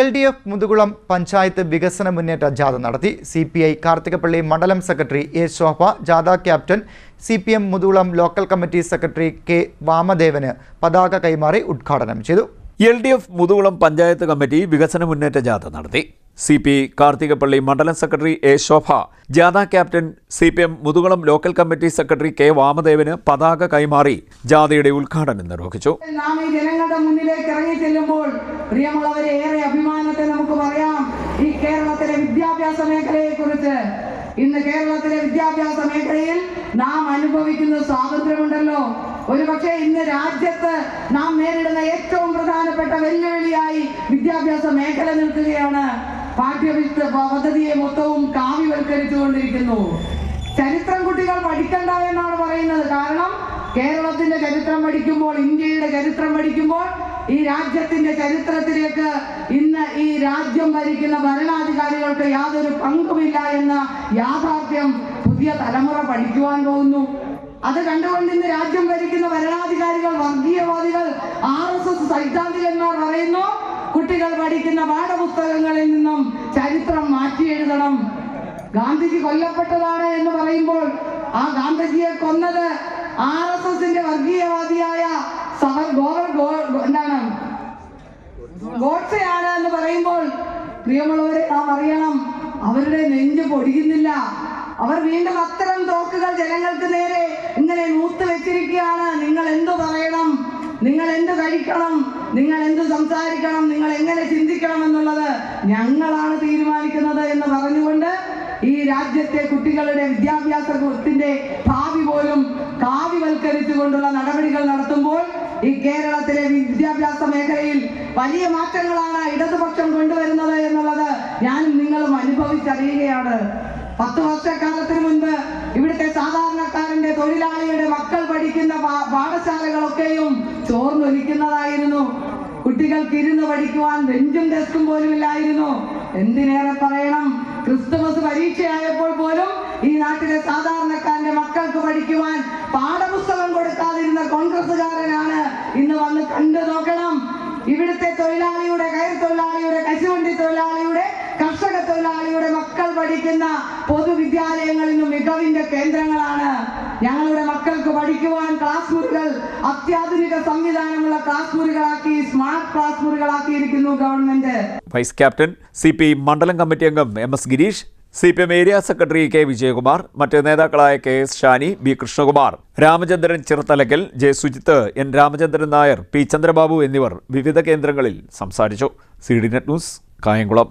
L D F Muthukulam panchayat വികസന മുന്നേറ്റ ജാഥ നടത്തി. സി പി ഐ കാർത്തികപ്പള്ളി മണ്ഡലം സെക്രട്ടറി എ ശോഭ ജാഥ captain C P M Muthukulam local committee secretary K വാമദേവന് പതാക കൈമാറി ഉദ്ഘാടനം ചെയ്തു. L D F Muthukulam panchayat committee വികസന മുന്നേറ്റ ജാഥ നടത്തി. സി പി കാർത്തികപ്പള്ളി മണ്ഡലം സെക്രട്ടറി എ ശോഭ ജാഥ captain C P M Muthukulam local committee secretary K വാമദേവന് പതാക കൈമാറി ജാഥയുടെ ഉദ്ഘാടനം നിർവഹിച്ചു. നാം ഈ ജനങ്ങളുടെ മുന്നിലേക്ക് ഇറങ്ങി ചെല്ലുമ്പോൾ പ്രിയമുള്ളവരെ ഏറെ അഭിമാനത്തെ നമുക്ക് പറയാം ഈ കേരളത്തിലെ വിദ്യാഭ്യാസ മേഖലയെ കുറിച്ച് ഇന്ന് കേരളത്തിലെ വിദ്യാഭ്യാസ മേഖലയിൽ നാം അനുഭവിക്കുന്ന സ്വാതന്ത്ര്യമുണ്ടല്ലോ. ഒരുപക്ഷെ ഇന്ന് രാജ്യത്ത് നാം നേരിടുന്ന ഏറ്റവും പ്രധാനപ്പെട്ട വെല്ലുവിളിയായി വിദ്യാഭ്യാസ മേഖല നിൽക്കുകയാണ്. പാഠ്യപുസ്തക പദ്ധതിയെ മൊത്തവും കാവ്യവൽക്കരിച്ചുകൊണ്ടിരിക്കുന്നു. ചരിത്രം കുട്ടികൾ പഠിക്കണ്ട എന്നാണ് പറയുന്നത്. കാരണം കേരളത്തിന്റെ ചരിത്രം പഠിക്കുമ്പോൾ ഇന്ത്യയുടെ ചരിത്രം പഠിക്കുമ്പോൾ ഈ രാജ്യത്തിന്റെ ചരിത്രത്തിലേക്ക് ഇന്ന് ഈ രാജ്യം ഭരിക്കുന്ന ഭരണാധികാരികൾക്ക് യാതൊരു പങ്കുമില്ല എന്ന യാഥാർത്ഥ്യം പുതിയ തലമുറ പഠിക്കുവാൻ പോകുന്നു. അത് കണ്ടുകൊണ്ട് ഇന്ന് രാജ്യം ഭരിക്കുന്ന ഭരണാധികാരികൾ വർഗീയവാദികൾ ആർ എസ് എസ് സൈദ്ധാന്തികന്മാർ പറയുന്നു കുട്ടികൾ പഠിക്കുന്ന പാഠപുസ്തകങ്ങളിൽ നിന്നും ചരിത്രം മാറ്റി എഴുതണം. ഗാന്ധിജി കൊല്ലപ്പെട്ടതാണ് എന്ന് പറയുമ്പോൾ ആ ഗാന്ധിജിയെ കൊന്നത് ആർ എസ് എസിന്റെ വർഗീയവാദിയായ പ്രിയമുള്ളവരെ നാം അറിയണം അവരുടെ നെഞ്ച് പൊടിയുന്നില്ല. അവർ വീണ്ടും അത്തരം തോക്കുകൾ ജനങ്ങൾക്ക് നേരെ ഇങ്ങനെ നൂത്ത് വെച്ചിരിക്കുകയാണ്. നിങ്ങൾ എന്തു പറയണം? നിങ്ങൾ എന്ത് കഴിക്കണം? നിങ്ങൾ എന്ത് സംസാരിക്കണം? നിങ്ങൾ എങ്ങനെ ചിന്തിക്കണം എന്നുള്ളത് ഞങ്ങളാണ് തീരുമാനിക്കുന്നത് എന്ന് പറഞ്ഞുകൊണ്ട് ഈ രാജ്യത്തെ കുട്ടികളുടെ വിദ്യാഭ്യാസത്തിന്റെ ഭാവി പോലും കാവ്യവൽക്കരിച്ചുകൊണ്ടുള്ള നടപടികൾ നടത്തുമ്പോൾ ഈ കേരളത്തിലെ വിദ്യാഭ്യാസ മേഖലയിൽ വലിയ മാറ്റങ്ങളാണ് ഇടതുപക്ഷം കൊണ്ടുവരുന്നത് എന്നുള്ളത് ഞാനും നിങ്ങളും അനുഭവിച്ചറിയുകയാണ്. പത്ത് വർഷക്കാലത്തിന് മുൻപ് ഇവിടുത്തെ സാധാരണക്കാരന്റെ തൊഴിലാളിയുടെ മക്കൾ പഠിക്കുന്ന പാഠശാലകളൊക്കെയും ചോർന്നൊലിക്കുന്നതായിരുന്നു. കുട്ടികൾക്ക് ഇരുന്ന് പഠിക്കുവാൻ ബെഞ്ചും ഡെസ്കും പോലും ഇല്ലായിരുന്നു. എന്തിനേറെ പറയണം? ക്രിസ്തുമസ് പരീക്ഷയായപ്പോൾ പോലും ഈ നാട്ടിലെ സാധാരണക്കാരന്റെ ഇവിടുത്തെ തൊഴിലാളിയുടെ കയർ തൊഴിലാളിയുടെ കശുവണ്ടി തൊഴിലാളിയുടെ കർഷക തൊഴിലാളിയുടെ മക്കൾ പഠിക്കുന്ന പൊതുവിദ്യാലയങ്ങളിലും മികവിന്റെ കേന്ദ്രങ്ങളാണ്. ഞങ്ങളുടെ മക്കൾക്ക് പഠിക്കുവാൻ ക്ലാസ് മുറികൾ അത്യാധുനിക സംവിധാനമുള്ള ക്ലാസ് മുറികളാക്കി സ്മാർട്ട് ക്ലാസ് മുറികളാക്കിയിരിക്കുന്നു ഗവൺമെന്റ് വൈസ് ക്യാപ്റ്റൻ സി മണ്ഡലം കമ്മിറ്റി അംഗം M S Girish C P M area secretary K Vijayakumar മറ്റ് നേതാക്കളായ K S Shani B Krishnakumar Ramachandran Chirathalakkal J Sujith N Ramachandran Nair P Chandrababu എന്നിവർ വിവിധ കേന്ദ്രങ്ങളിൽ സംസാരിച്ചു. C D net news Kayamkulam.